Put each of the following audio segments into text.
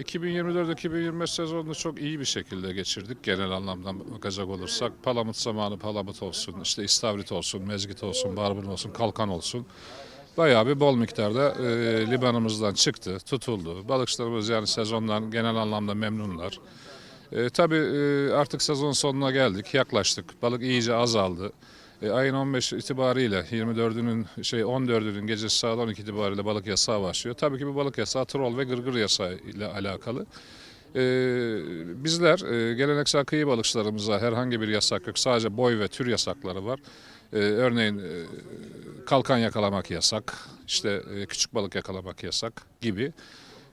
2024-2025 sezonunu çok iyi bir şekilde geçirdik genel anlamda bakacak olursak. Palamut zamanı palamut olsun, işte istavrit olsun, mezgit olsun, barbun olsun, kalkan olsun. Bayağı bir bol miktarda e, limanımızdan çıktı, tutuldu. Balıkçılarımız yani sezondan genel anlamda memnunlar. E, tabii e, artık sezon sonuna geldik, yaklaştık. Balık iyice azaldı. E, ayın 15 itibariyle 24'ünün şey 14'ünün gecesi saat 12 itibariyle balık yasağı başlıyor. Tabii ki bu balık yasağı trol ve gırgır yasağı ile alakalı. E, bizler e, geleneksel kıyı balıkçılarımıza herhangi bir yasak yok. Sadece boy ve tür yasakları var. E, örneğin e, kalkan yakalamak yasak, işte e, küçük balık yakalamak yasak gibi.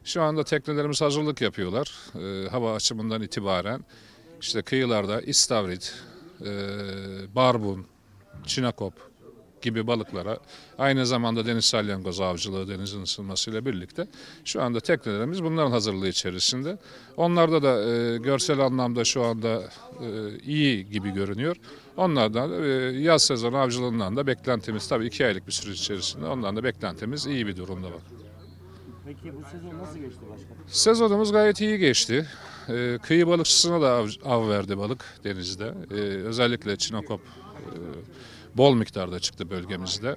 Şu anda teknelerimiz hazırlık yapıyorlar. E, hava açımından itibaren işte kıyılarda istavrit, e, barbun, çinakop gibi balıklara aynı zamanda deniz salyangoz avcılığı denizin ısınmasıyla birlikte şu anda teknelerimiz bunların hazırlığı içerisinde. Onlarda da e, görsel anlamda şu anda e, iyi gibi görünüyor. Onlardan e, yaz sezonu avcılığından da beklentimiz tabii iki aylık bir süreç içerisinde ondan da beklentimiz iyi bir durumda var. Peki bu sezon nasıl geçti başkanım? Sezonumuz gayet iyi geçti. Ee, kıyı balıkçısına da av, av verdi balık denizde. Ee, özellikle çinokop bol miktarda çıktı bölgemizde.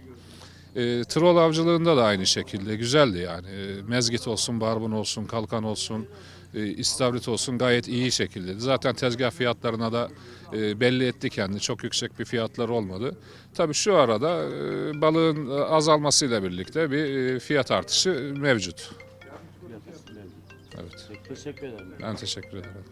Ee, troll avcılığında da aynı şekilde güzeldi yani. Ee, mezgit olsun, barbun olsun, kalkan olsun, e, istavrit olsun gayet iyi şekilde. Zaten tezgah fiyatlarına da e, belli etti kendi. Çok yüksek bir fiyatlar olmadı. Tabii şu arada e, balığın azalmasıyla birlikte bir e, fiyat artışı mevcut. Evet. Teşekkür ederim. Ben teşekkür ederim.